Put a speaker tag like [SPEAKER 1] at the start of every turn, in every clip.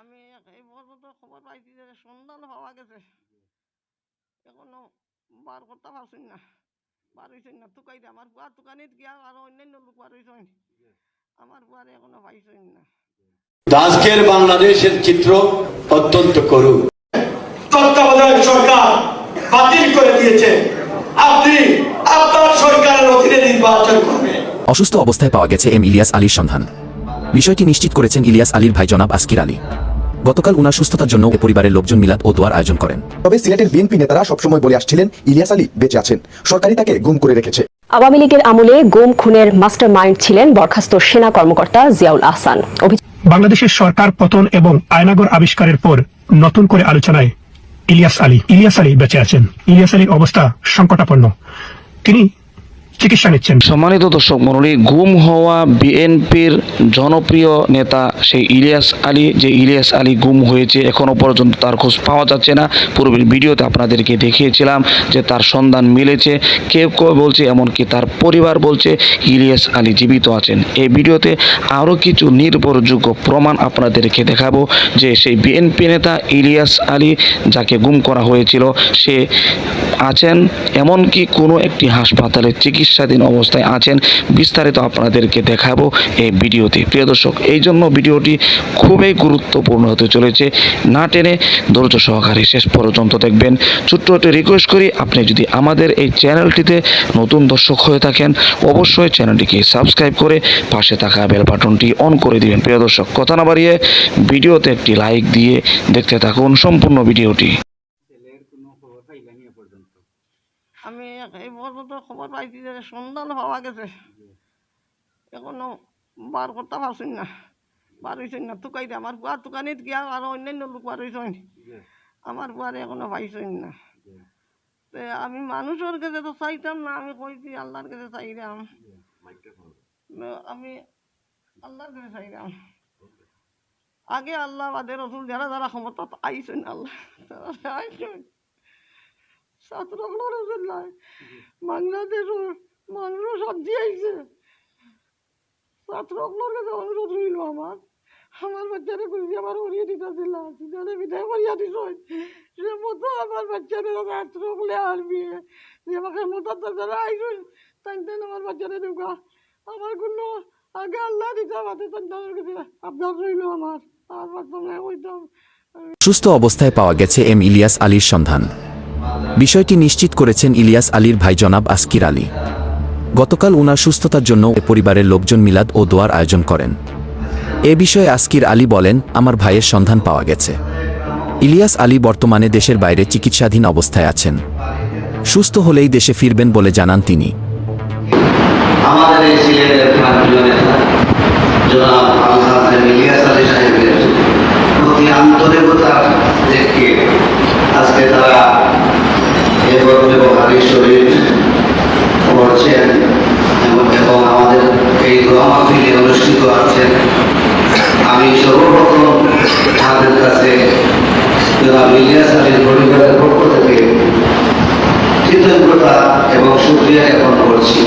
[SPEAKER 1] আমি এই পর্যন্ত খবর পাইছি যে সন্ধান পাওয়া গেছে। এখনও বার করতে পারছি না। বার হয়েছেন না তুকাই আমার বুয়া তুকানিত গিয়া আর অন্যান্য লোক বার হয়েছেন আমার বুয়ারে এখনও পাইছেন না।
[SPEAKER 2] আজকের বাংলাদেশের চিত্র অত্যন্ত করুণ।
[SPEAKER 3] তত্ত্বাবধায়ক সরকার বাতিল করে দিয়েছে। আপনি আপনার সরকারের অধীনে নির্বাচন করবেন।
[SPEAKER 4] অসুস্থ অবস্থায় পাওয়া গেছে এম ইলিয়াস আলীর সন্ধান। বিষয়টি নিশ্চিত করেছেন ইলিয়াস আলীর ভাই জনাব আসকির আলী। গতকাল উনার সুস্থতার জন্য এ পরিবারের লোকজন মিলাদ ও দোয়ার আয়োজন করেন।
[SPEAKER 5] তবে সিলেটের বিএনপি নেতারা সবসময় বলে আসছিলেন ইলিয়াস আলী বেঁচে আছেন। সরকারি তাকে গুম করে রেখেছে।
[SPEAKER 6] আওয়ামী লীগের আমলে গুম খুনের মাস্টার মাইন্ড ছিলেন বরখাস্ত সেনা কর্মকর্তা জিয়াউল আহসান।
[SPEAKER 7] বাংলাদেশের সরকার পতন এবং আয়নাগর আবিষ্কারের পর নতুন করে আলোচনায় ইলিয়াস আলী ইলিয়াস আলী বেঁচে আছেন। ইলিয়াস আলীর অবস্থা সংকটাপন্ন। তিনি চিকিৎসা নিচ্ছেন।
[SPEAKER 8] সম্মানিত দর্শক মণ্ডলী, গুম হওয়া বিএনপির জনপ্রিয় নেতা সেই ইলিয়াস আলী, যে ইলিয়াস আলী গুম হয়েছে এখনও পর্যন্ত তার খোঁজ পাওয়া যাচ্ছে না। পূর্বের ভিডিওতে আপনাদেরকে দেখিয়েছিলাম যে তার সন্ধান মিলেছে, কেউ কেউ বলছে, এমনকি তার পরিবার বলছে ইলিয়াস আলী জীবিত আছেন। এই ভিডিওতে আরও কিছু নির্ভরযোগ্য প্রমাণ আপনাদেরকে দেখাবো যে সেই বিএনপি নেতা ইলিয়াস আলী যাকে গুম করা হয়েছিল, সে আছেন এমনকি কোনো একটি হাসপাতালে চিকিৎসাধীন অবস্থায় আছেন, বিস্তারিত আপনাদেরকে দেখাবো এই ভিডিওতে। প্রিয় দর্শক, এই জন্য ভিডিওটি খুবই গুরুত্বপূর্ণ হতে চলেছে। না টেনে ধৈর্য সহকারে শেষ পর্যন্ত দেখবেন। ছোট্ট একটি রিকোয়েস্ট করি, আপনি যদি আমাদের এই চ্যানেলটিতে নতুন দর্শক হয়ে থাকেন, অবশ্যই চ্যানেলটিকে সাবস্ক্রাইব করে পাশে থাকা বেল বাটনটি অন করে দিবেন। প্রিয় দর্শক, কথা না বাড়িয়ে ভিডিওতে একটি লাইক দিয়ে দেখতে থাকুন সম্পূর্ণ ভিডিওটি
[SPEAKER 9] ছেলের কোনো খবর পাইলেন এ পর্যন্ত
[SPEAKER 1] আমি এই পর্যন্ত খবর পাইছি যে সন্ধান পাওয়া গেছে। এখনও বার করতে পারছি না। বার হয়েছেন না তুকাই দে আমার বুয়া তুকানিত গিয়া আর অন্যান্য লোক বার হয়েছেন আমার বুয়ারে এখনও পাইছেন না। তে আমি মানুষের কাছে তো চাইতাম না আমি কইছি আল্লাহর কাছে চাইলাম আমি আল্লাহর কাছে চাইলাম আগে আল্লাহ বাদে রসুল যারা যারা ক্ষমতা আইছেন আল্লাহ তারা আইছেন ছাত্রগুলোর নাই বাংলাদেশের মানুষও শান্তি আইছে ছাত্রগুলোর কাছে অনুরোধ রইল আমার। আমার বাচ্চারে আমার হরিয়ে দিতে দিলাম যারা বিদায় করিয়া দিছ সে মতো আমার বাচ্চারে ছাত্রগুলো আনবি যে আমাকে মতো যারা আইসুন তাই তাই আমার বাচ্চারে ঢুকা আমার কোনো আগে আল্লাহ দিতে আমাদের তাদের কাছে আপনার রইল আমার। আর কইতাম
[SPEAKER 4] সুস্থ অবস্থায় পাওয়া গেছে এম ইলিয়াস আলীর সন্ধান। বিষয়টি নিশ্চিত করেছেন ইলিয়াস আলীর ভাই জনাব আসকির আলী। গতকাল উনার সুস্থতার জন্য পরিবারের লোকজন মিলাদ ও দোয়ার আয়োজন করেন। এ বিষয়ে আসকির আলী বলেন, আমার ভাইয়ের সন্ধান পাওয়া গেছে। ইলিয়াস আলী বর্তমানে দেশের বাইরে চিকিৎসাধীন অবস্থায় আছেন। সুস্থ হলেই দেশে ফিরবেন বলে জানান তিনি।
[SPEAKER 10] আজকে তারা এবং ব্যবহারিক শরীর করছেন এবং আমাদের এই দোয়া মাহফিলে অনুষ্ঠিত আছেন আমি সর্বপ্রথম তাদের কাছে জনাব ইলিয়াস পরিবারের পক্ষ থেকে কৃতজ্ঞতা এবং সুক্রিয়া জ্ঞাপন করছি।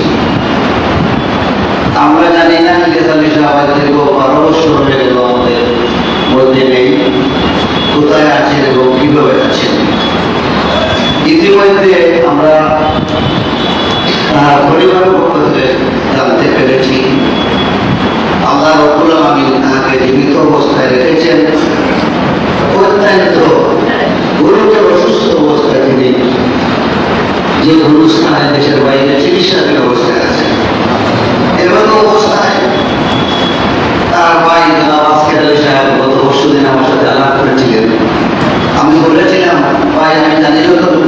[SPEAKER 10] আমরা জানি না ইলেকট্রন সাহেব দীর্ঘ বারো বছর হয়ে গেল আমাদের মধ্যে নেই কোথায় আছেন এবং কীভাবে আছেন আমরা জানতে পেরেছি, আল্লাহ আমি তাকে জীবিত অবস্থায় রেখেছেন। অত্যন্ত গুরুতর অসুস্থ অবস্থায় তিনি যে দেশের বাইরে চিকিৎসাধীন অবস্থায় আছেন। এরকম অবস্থায় তার সাহেব গত পরশু দিন আমার সাথে আলাপ করেছিলেন। আমি বলেছিলাম, ভাই, আমি জানি যতটুকু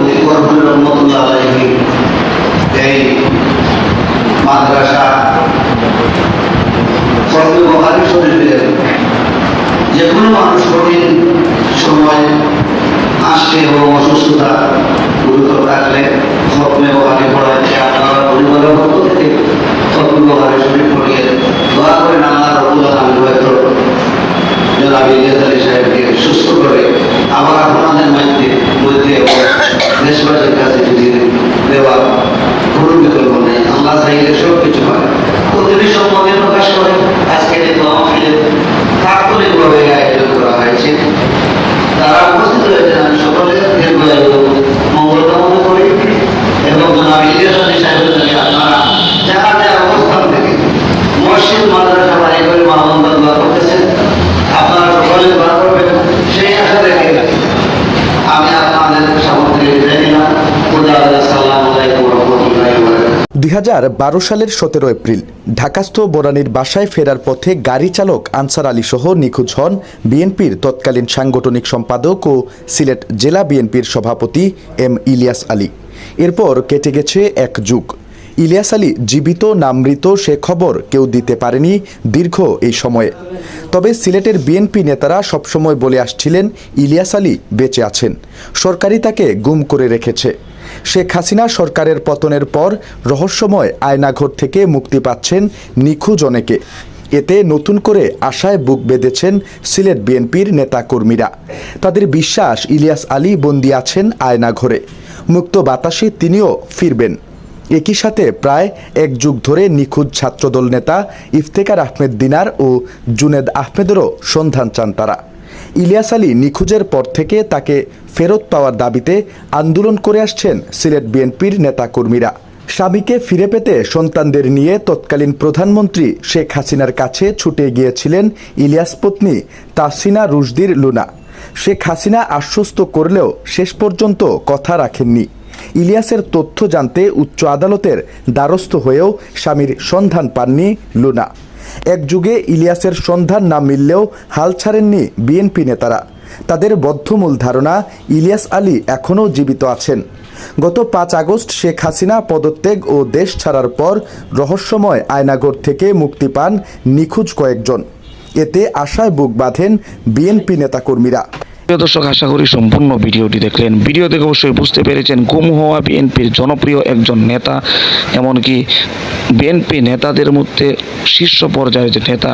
[SPEAKER 10] অসুস্থতা গুরুতর থাকলে স্বপ্নে ওভাবে পড়া যে আপনারা পরিবারের পক্ষ থেকে স্বপ্নভাবে শরীর পড়িয়ে দোয়া করে নানা রকম আমি হয়তো জনাব ইলিয়াস আলী সাহেবকে সুস্থ করে আবার আপনাদের মধ্যে মধ্যে দেশবাসীর কাছে যদি দেওয়া কোনো বিকল্প নেই, আল্লাহ চাইলে সব কিছু পারে প্রতিটি সম্বন্ধে প্রকাশ করে। আজকের এই মহফিলের তাৎক্ষণিকভাবে আয়োজন করা হয়েছে, তারা
[SPEAKER 5] সালের সতেরো এপ্রিল, ঢাকাস্থ বোরানির বাসায় ফেরার পথে গাড়ি চালক আনসার আলী সহ নিখোঁজ হন বিএনপির তৎকালীন সাংগঠনিক সম্পাদক ও সিলেট জেলা বিএনপির সভাপতি এম ইলিয়াস আলী। এরপর কেটে গেছে এক যুগ। ইলিয়াস আলী জীবিত না মৃত সে খবর কেউ দিতে পারেনি দীর্ঘ এই সময়ে। তবে সিলেটের বিএনপি নেতারা সবসময় বলে আসছিলেন, ইলিয়াস আলী বেঁচে আছেন। সরকারই তাকে গুম করে রেখেছে। শেখ হাসিনা সরকারের পতনের পর রহস্যময় আয়নাঘর থেকে মুক্তি পাচ্ছেন নিখোঁজ অনেকে। এতে নতুন করে আশায় বুক বেঁধেছেন সিলেট বিএনপির নেতাকর্মীরা। তাদের বিশ্বাস ইলিয়াস আলী বন্দি আছেন আয়নাঘরে। মুক্ত বাতাসে তিনিও ফিরবেন। একই সাথে প্রায় এক যুগ ধরে নিখোঁজ ছাত্রদল নেতা ইফতেকার আহমেদ দিনার ও জুনেদ আহমেদেরও সন্ধান চান তারা। ইলিয়াস আলী নিখোঁজের পর থেকে তাকে ফেরত পাওয়ার দাবিতে আন্দোলন করে আসছেন সিলেট বিএনপির নেতাকর্মীরা। স্বামীকে ফিরে পেতে সন্তানদের নিয়ে তৎকালীন প্রধানমন্ত্রী শেখ হাসিনার কাছে ছুটে গিয়েছিলেন ইলিয়াস পত্নী তাসিনা রুশদির লুনা। শেখ হাসিনা আশ্বস্ত করলেও শেষ পর্যন্ত কথা রাখেননি। ইলিয়াসের তথ্য জানতে উচ্চ আদালতের দ্বারস্থ হয়েও স্বামীর সন্ধান পাননি লুনা। এক যুগে ইলিয়াসের সন্ধান না মিললেও হাল ছাড়েননি বিএনপি নেতারা। তাদের বদ্ধমূল ধারণা, ইলিয়াস আলী এখনও জীবিত আছেন। গত পাঁচ আগস্ট শেখ হাসিনা পদত্যাগ ও দেশ ছাড়ার পর রহস্যময় আয়নাগর থেকে মুক্তি পান নিখোঁজ কয়েকজন। এতে আশায় বুক বাঁধেন বিএনপি নেতাকর্মীরা।
[SPEAKER 8] প্রিয় দর্শক, আশা করি সম্পূর্ণ ভিডিওটি দেখলেন। ভিডিও দেখে অবশ্যই বুঝতে পেরেছেন, গুম হওয়া বিএনপির জনপ্রিয় একজন নেতা, এমনকি বিএনপি নেতাদের মধ্যে শীর্ষ পর্যায়ের যে নেতা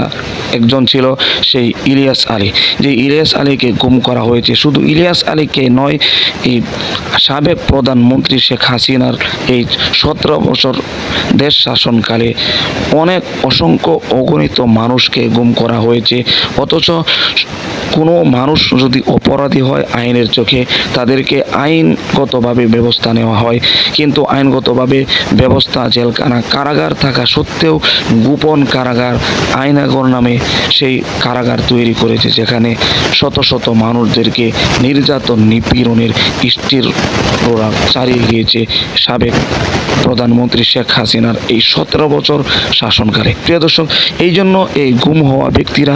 [SPEAKER 8] একজন ছিল, সেই ইলিয়াস আলী। যে ইলিয়াস আলীকে গুম করা হয়েছে, শুধু ইলিয়াস আলীকে নয়, এই সাবেক প্রধানমন্ত্রী শেখ হাসিনার এই সতেরো বছর দেশ শাসনকালে অনেক অসংখ্য অগণিত মানুষকে গুম করা হয়েছে। অথচ কোনো মানুষ যদি অপরাধী হয় আইনের চোখে, তাদেরকে আইনগতভাবে ব্যবস্থা নেওয়া হয়। কিন্তু আইনগতভাবে ব্যবস্থা জেলখানা কারাগার থাকা সত্ত্বেও গোপন কারাগার আইনাগর নামে সেই কারাগার তৈরি করেছে, যেখানে শত শত মানুষদেরকে নির্যাতন, নিপীড়নের স্টির প্রোগ্রাম চালিয়ে গিয়েছে সাবেক প্রধানমন্ত্রী শেখ হাসিনার এই সতেরো বছর শাসনকালে। প্রিয় দর্শক, এই জন্য এই গুম হওয়া ব্যক্তিরা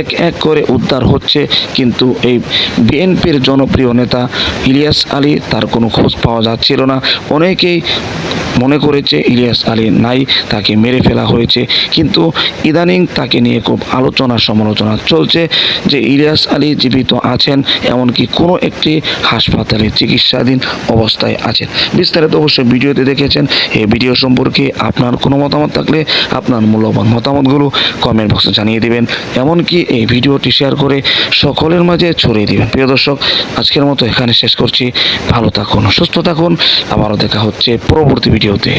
[SPEAKER 8] এক এক করে উদ্ধার হচ্ছে, কিন্তু এই বিএনপির জনপ্রিয় নেতা ইলিয়াস আলী তার কোনো খোঁজ পাওয়া যাচ্ছিল না। অনেকেই মনে করেছে ইলিয়াস আলী নাই, তাকে মেরে ফেলা হয়েছে। কিন্তু ইদানিং তাকে নিয়ে খুব আলোচনা সমালোচনা চলছে যে ইলিয়াস আলী জীবিত আছেন, এমনকি কোনো একটি হাসপাতালে চিকিৎসাধীন অবস্থায় আছেন। বিস্তারিত অবশ্যই ভিডিওতে দেখেছেন। এই ভিডিও সম্পর্কে আপনার কোনো মতামত থাকলে আপনার মূল্যবান মতামতগুলো কমেন্ট বক্সে জানিয়ে দিবেন। এমনকি এই ভিডিওটি শেয়ার করে সকলের মাঝে ছড়িয়ে দেবেন। প্রিয় দর্শক, আজকের মতো এখানে শেষ করছি। ভালো থাকুন, সুস্থ থাকুন। আবারও দেখা হচ্ছে পরবর্তী ভিডিওতে।